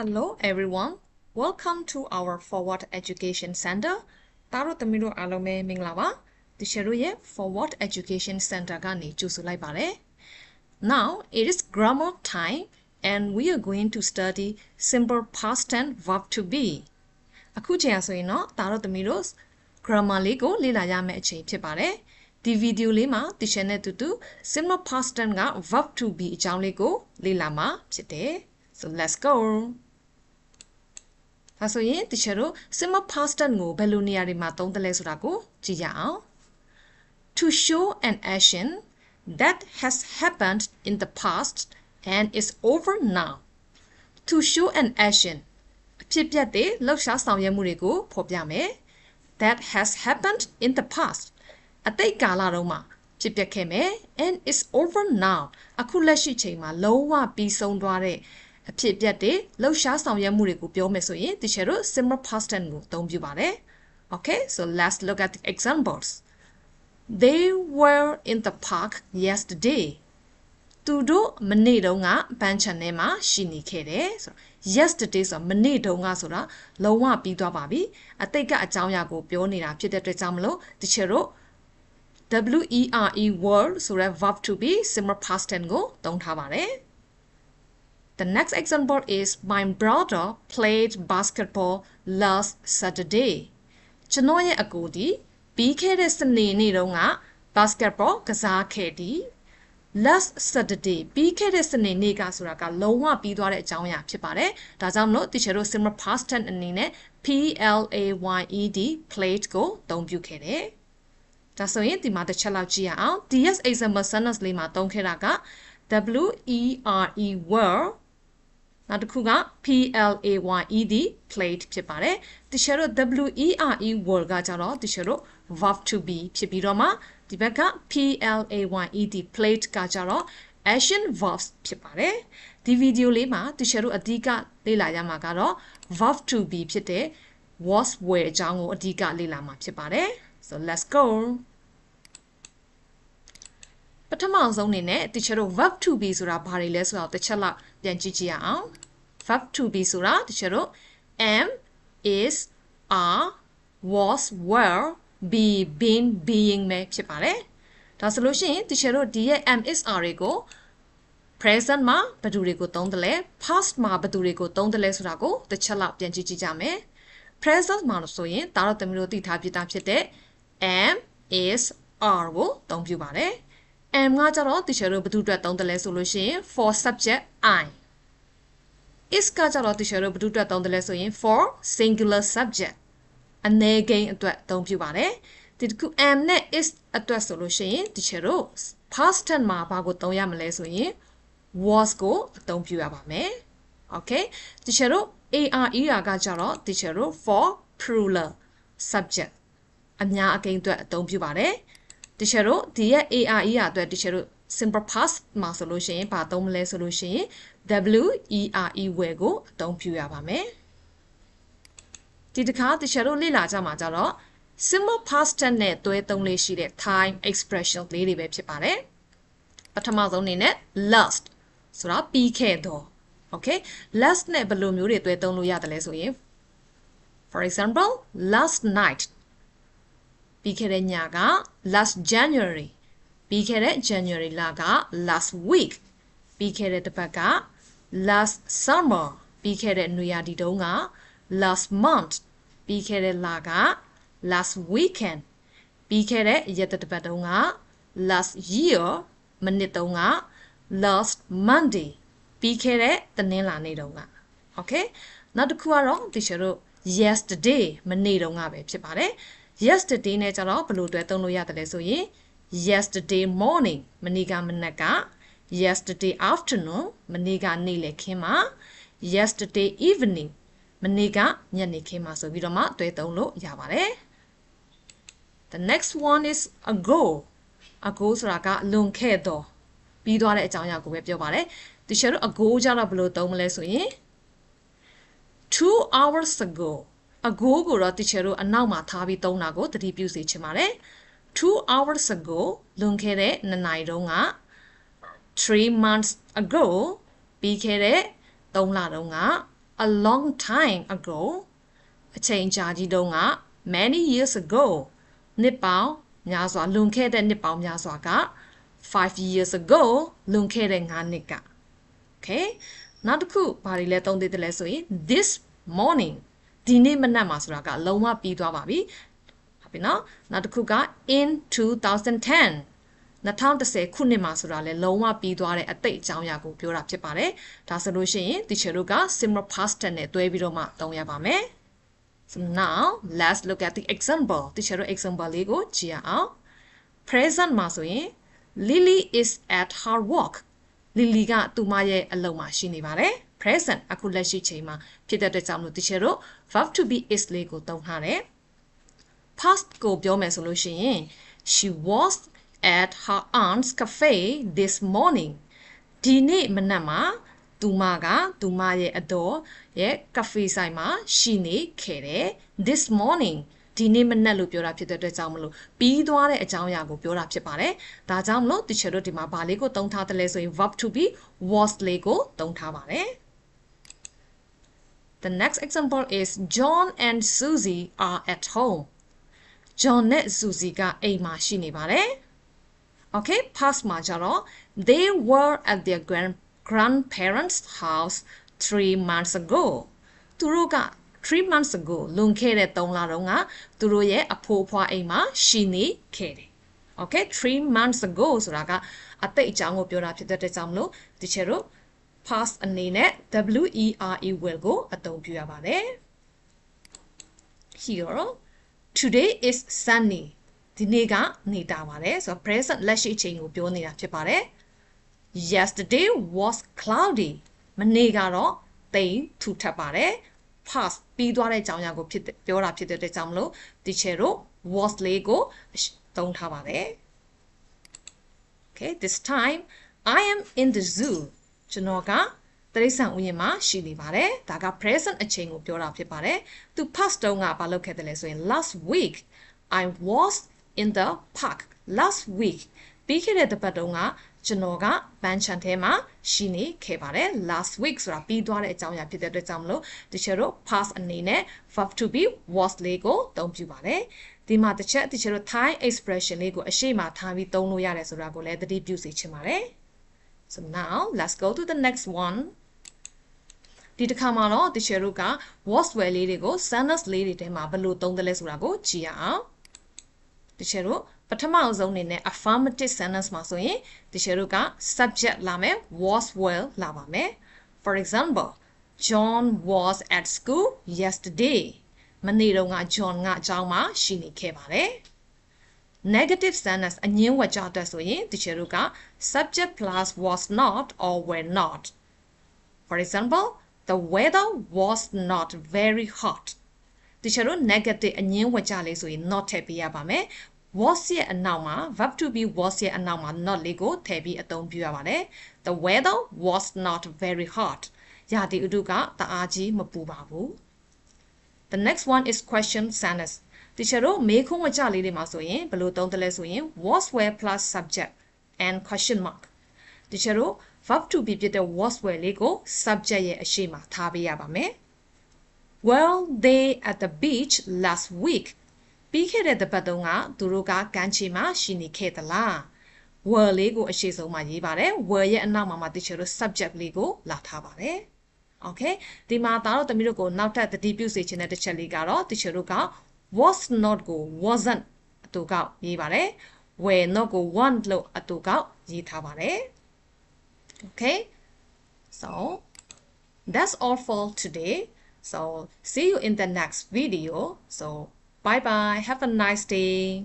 Hello everyone. Welcome to our Forward Education Center. တားတို့သမီးတို့အားလုံးပဲမင်္ဂလာပါ။ဒီရှယ်တို့ရဲ့ Forward Education Center ကနေကြိုဆိုလိုက်ပါတယ်။ Now it is grammar time and we are going to study simple past tense verb to be. အခုချိန်ဆိုရင်တော့တားတို့သမီးတို့ grammar လေးကိုလေ့လာရမယ့်အချိန်ဖြစ်ပါတယ်။ဒီဗီဒီယိုလေးမှာတီရှယ်နဲ့တူတူ simple past tense က verb to be အကြောင်းလေးကိုလေ့လာမှာဖြစ်တယ်။ So let's go. ဒါဆိုရင်တချို့တို့ simple past tense ကိုဘယ်လိုနေရာတွေမှာသုံးသလဲဆိုတာကိုကြည့်ရအောင် to show an action that has happened in the past and is over now to show an action အဖြစ်ပြက်တဲ့လှုပ်ရှားဆောင်ရွက်မှုတွေကိုဖော်ပြမယ် that has happened in the past အတိတ်ကာလတုန်းမှာဖြစ်ပျက်ခဲ့မယ် and is over now အခုလက်ရှိချိန်မှာလုံးဝပြီးဆုံးသွားတဲ့ အဖြစ်အပျက်တွေလှုပ်ရှားဆောင်ရွက်မှုတွေကိုပြောမယ်ဆိုရင်တချို့တို့ simple past tense ကိုအသုံးပြုပါတယ် Okay so let's look at the examples They were in the park yesterday သူတို့မနေ့တုန်းကဘန်းချန်ထဲမှာရှိနေခဲ့တယ်ဆိုတော့ yesterday ဆိုတာမနေ့တုန်းကဆိုတာလုံးဝပြီးသွားပါပြီအတိတ်ကအကြောင်းအရာကိုပြောနေတာဖြစ်တဲ့အတွက်ကြောင့်မလို့တချို့တို့ WERE were ဆိုတဲ့ verb to be simple past tense ကိုသုံးထားပါတယ် The next example is my brother played basketball last Saturday. ကျွန်တော်ရဲ့အကိုဒီပြီးခဲ့တဲ့စနေနေ့တုန်းက basketball ကစားခဲ့သည် last Saturday ပြီးခဲ့တဲ့စနေနေ့ကဆိုတာကလုံးဝပြီးသွားတဲ့အကြောင်းအရာဖြစ်ပါတယ်။ဒါကြောင့်မလို့ teacher တို့ simple past tense အနေနဲ့ P L A Y E D played ကိုအသုံးပြုခဲ့တယ်။ဒါဆိုရင်ဒီမှာတစ်ချက်လောက်ကြည့်ရအောင် DS example sentence လေးမှာသုံးခဲ့တာက W E R E were နောက်တစ်ခုက PLAYED played ဖြစ်ပါတယ်တချို့တို့ WERE word ကကြတော့တချို့တို့ verb to be ဖြစ်ပြီးတော့မှဒီဘက်က PLAYED played ကကြတော့ action verbs ဖြစ်ပါတယ်ဒီဗီဒီယိုလေးမှာတချို့တို့အဓိကလေ့လာရမှာကတော့ verb to be ဖြစ်တဲ့ was were အကြောင်းကိုအဓိကလေ့လာမှာဖြစ်ပါတယ် so let's go ပထမဆုံးအနေနဲ့တချို့တို့ verb to be ဆိုတာဘာတွေလဲဆိုတော့တစ်ချက်လောက်ပြန်ကြည့်ကြည့်ရအောင် verb to be ဆိုတာတချို့တို့ am is are was were be been being ပဲဖြစ်ပါတယ်ဒါဆိုလို့ရှိရင်တချို့တို့ဒီရဲ့ am is are တွေကို present မှာဘယ်သူတွေကိုသုံးတယ်လဲ past မှာဘယ်သူတွေကိုသုံးတယ်လဲဆိုတာကိုတစ်ချက်လောက်ပြန်ကြည့်ကြည့်ကြမယ် present မှာလို့ဆိုရင်ဒါတော့သမီးတို့သိထားပြတာဖြစ်တဲ့ am is are ကိုသုံးပြပါတယ် am ကကြတော့ teacher တို့ဘယ်သူအတွက်သုံးတယ်လဲဆိုလို့ရှိရင် for subject i is ကကြတော့ teacher တို့ဘယ်သူအတွက်သုံးတယ်လဲဆိုရင် for singular subject အနေဂိမ်းအတွက်သုံးပြပါတယ်ဒီတခု am နဲ့ is အတွက်ဆိုလို့ရှိရင် teacher တို့ past tense မှာဘာကိုသုံးရမလဲဆိုရင် was ကိုအသုံးပြုရပါမယ် okay teacher တို့ are ကကြတော့ teacher တို့ for plural subject အများအကိန်းအတွက်အသုံးပြုပါတယ်တချို့တို့ဒီရဲ့ ARE ရအတွက်တချို့တို့ simple past မှာဆိုလို့ရှိရင်ဘာသုံးမလဲဆိုလို့ရှိရင် WERE were ကိုအသုံးပြုရပါမယ်ဒီတစ်ခါတချို့တို့လေ့လာကြမှာကြတော့ simple past tense နဲ့တွဲသုံးလေးရှိတဲ့ time expression လေးတွေပဲဖြစ်ပါတယ်ပထမဆုံးအနေနဲ့ last ဆိုတာပြီးခဲ့တော့ okay last နဲ့ဘယ်လိုမျိုးတွေတွဲသုံးလို့ရတယ်လဲဆိုရင် for example last night ပြီးခဲ့တဲ့ညက last January ပြီးခဲ့တဲ့ January လက last week ပြီးခဲ့တဲ့တစ်ပတ်က last summer ပြီးခဲ့တဲ့နွေရာသီတုန်းက last month ပြီးခဲ့တဲ့လက last weekend ပြီးခဲ့တဲ့ရက်တစ်ပတ်တုန်းက last year မနစ်တုန်းက last monday ပြီးခဲ့တဲ့တနင်္လာနေ့တုန်းက okay နောက်တစ်ခုကတော့ဒီချေတို့ yesterday မနေ့တုန်းကပဲဖြစ်ပါတယ် yesterday နဲ့ကြတော့ဘယ်လိုတွဲသုံးလို့ရတယ်လဲဆိုရင် yesterday morning မနေ့ကမနက်က yesterday afternoon မနေ့ကနေ့လယ်ခင်းမှာ yesterday evening မနေ့ကညနေခင်းမှာဆိုပြီးတော့မှတွဲသုံးလို့ရပါတယ် The next one is ago ago ဆိုတာကလွန်ခဲ့တော့ပြီးသွားတဲ့အကြောင်းအရာကိုပဲပြောပါတယ်တချို့တို့ ago ကြတော့ဘယ်လိုသုံးမလဲဆိုရင်2 hours ago ago ကိုတော့ teacher တို့အနောက်မှာထားပြီးသုံးတာကိုသတိပြုစေချင်ပါတယ် 2 hours ago လွန်ခဲ့တဲ့2နာရီတုန်းက3 months ago ပြီးခဲ့တဲ့3လတုန်းက a long time ago အချိန်ကြာကြီးတုန်းက many years ago နှစ်ပေါင်းများစွာလွန်ခဲ့တဲ့နှစ်ပေါင်းများစွာက5 years ago လွန်ခဲ့တဲ့9နှစ်က okay နောက်တစ်ခုဘာတွေလဲသုံးသေးတယ်လဲဆိုရင် this morning ဒီနေ့မနက်မှာဆိုတာကလုံးဝပြီးသွားပါပြီ ဟုတ်ပြီနော်နောက်တစ်ခုက in 2010 2010ခုနှစ်မှာဆိုတာလဲလုံးဝပြီးသွားတဲ့အတိတ်အကြောင်းအရာကိုပြောတာဖြစ်ပါတယ်ဒါဆိုလို့ရှိရင် teacher တို့က simple past tense နဲ့တွဲပြီးတော့မှသုံးရပါမယ် So now let's look at the example တချို့ example လေးကိုကြည့်ရအောင် present မှာဆိုရင် Lily is at her work Lily ကသူမရဲ့အလုပ်မှာရှိနေပါတယ် present အခုလက်ရှိချိန်မှာဖြစ်တဲ့အတွက်ကြောင့်မလို့တချို့ verb to be is လေးကိုသုံးထားတယ် past ကိုပြောမယ်ဆိုလို့ရှိရင် she was at her aunt's cafe this morning ဒီနေ့မနက်မှာသူမကသူမရဲ့အတော်ရဲ့ cafe ဆိုင်မှာရှိနေခဲ့တယ် this morning ဒီနေ့မနက်လို့ပြောတာဖြစ်တဲ့အတွက်ကြောင့်မလို့ပြီးသွားတဲ့အကြောင်းအရာကိုပြောတာဖြစ်ပါတယ်။ဒါကြောင့်မလို့ teacher တို့ဒီမှာဘာလေးကိုသုံးထားတယ်လဲဆိုရင် verb to be was လေးကိုသုံးထားပါတယ်။ The next example is John and Susie are at home. John နဲ့ Susie ကအိမ်မှာရှိနေပါတယ်။ Okay, past မှာကျတော့ they were at their grand grandparents' house 3 months ago. သူတို့က3 months ago လွန်ခဲ့တဲ့3လတုန်းကသူတို့ရဲ့အဖိုးအဖွားအိမ်မှာရှိနေခဲ့တယ်။ Okay 3 months ago ဆိုတာကအတိတ်အကြောင်းကိုပြောတာဖြစ်တဲ့အတွက်ကြောင့်မလို့ဒီချက်တို့ past အနေနဲ့ WERE will ကိုအသုံးပြုရပါတယ်။ Here today is sunny ဒီနေ့နေတာပါတယ်ဆိုတော့ present လက်ရှိအချိန်ကိုပြောနေတာဖြစ်ပါတယ်။ yesterday was cloudy မနေ့ကတော့တိမ်ထူထပ်ပါတယ် past ပြီးသွားတဲ့အကြောင်းအရာကိုဖြစ်ပြောတာဖြစ်တဲ့အတွက်ကြောင့်မလို့ teacher တို့ was လေးကိုသုံးထားပါတယ် Okay this time I am in the zoo ကျွန်တော်က တရိษံဥယျာဉ်မှာရှိနေပါတယ်ဒါက present အချိန်ကိုပြောတာဖြစ်ပါတယ်သူ past တုန်းကဘာလုပ်ခဲ့တယ်လဲဆိုရင် last week I was in the park last week ပြီးခဲ့တဲ့တပတ်တုန်းကကျွန်တော်ကဘန်ချန်ထဲမှာရှိနေခဲ့ပါတယ် last week ဆိုတာပြီးသွားတဲ့အကြောင်းအရာဖြစ်တဲ့အတွက်ကြောင့်မလို့တချို့တို့ past အနေနဲ့ verb to be was လေးကိုသုံးပြပါတယ်ဒီမှာတစ်ချက်တချို့တို့ Thai expression လေးကိုအရှိမထားပြီးသုံးလို့ရတယ်ဆိုတာကိုလည်းသတိပြုစီချင်ပါတယ် so now let's go to the next one ဒီတစ်ခါမှာတော့တချို့တို့က was well လေးတွေကို sentence လေးတွေထဲမှာဘယ်လိုသုံးသလဲဆိုတာကိုကြည့်ရအောင်တချို့တို့ပထမအဆုံးအနေနဲ့ affirmative sentence မှာဆိုရင်ဒီရှယ်တို့က subject လာမယ် was well လာပါမယ် for example John was at school yesterday မနေ့တုန်းက John ကအကြောင်းမှာရှိနေခဲ့ပါတယ် negative sentence အငင်းဝတ်ကြတဲ့ဆိုရင်ဒီရှယ်တို့က subject plus was not or were not for example the weather was not very hot ဒီချက်တို့ negative အငင်းဝတ်ကြလေးဆိုရင် not ထည့်ပေးရပါမယ် was ရဲ့အနောက်မှာ verb to be was ရဲ့အနောက်မှာ not လေးကိုထည့်ပြီးအသုံးပြုရပါတယ် the weather was not very hot ရာသီဥတုကတအားကြီးမပူပါဘူး the next one is question sentence ဒီချက်တို့မေးခွန်းဝကြလေးတွေမှာဆိုရင်ဘယ်လိုသုံးတယ်လဲဆိုရင် was were plus subject and question mark ဒီချက်တို့ verb to be ဖြစ်တဲ့ was were လေးကို subject ရဲ့အရှိမထားပေးရပါမယ် well they at the beach last week ပြီးခဲ့တဲ့တပတ်တုန်းကသူတို့ကကမ်းခြေမှာရှိနေခဲ့သလား were လေးကိုအရှိဆုံးမှာရေးပါတယ် were ရဲ့အနောက်မှာမှာတချို့တို့ subject လေးကိုလာထားပါတယ် okay ဒီမှာဒါတော့တမီးတို့ကိုနောက်ထပ်တတိပြုစေချင်တဲ့တစ်ချက်လေးကတော့တချို့တို့က was not ကို wasn't အတူကောက်ရေးပါတယ် were not ကို want လို့အတူကောက်ရေးထားပါတယ် okay so that's all for today so see you in the next video so Bye bye. Have a nice day.